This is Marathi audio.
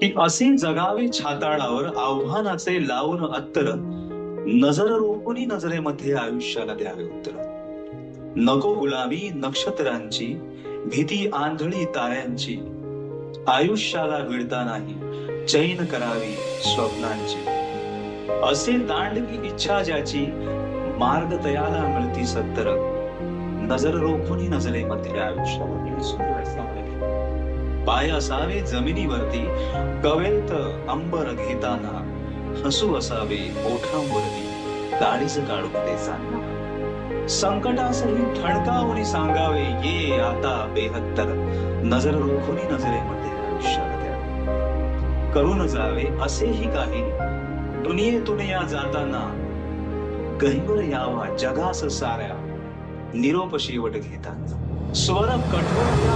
की असे जगावे छाताळावर आव्हानाचे लावून अत्तर. नजर रोखून नजरेमध्ये आयुष्याला द्यावे उत्तर. नको गुलाबी नक्षत्रांची भीती आंधळी ताऱ्यांची. आयुष्याला भिडता नाही चैन करावी स्वप्नांची. असे दांडकी इच्छा ज्याची मार्ग तयाला मिळती सत्तर. नजर रोखून नजरेमध्ये आयुष्याला पाय असावे जमिनीवरती कवेत अंबर घेताना हसू असावे ओठांवरती काळीज काढून देताना संकटासही ठणकावून सांगावे ये आता बेहत्तर नजर रोखुनी नजरेमध्ये आयुष्याला करून जावे असेही काही दुनियेतून या जाताना. गहिवर यावा जगास साऱ्या निरोप शेवट घेताना. स्वर कठोर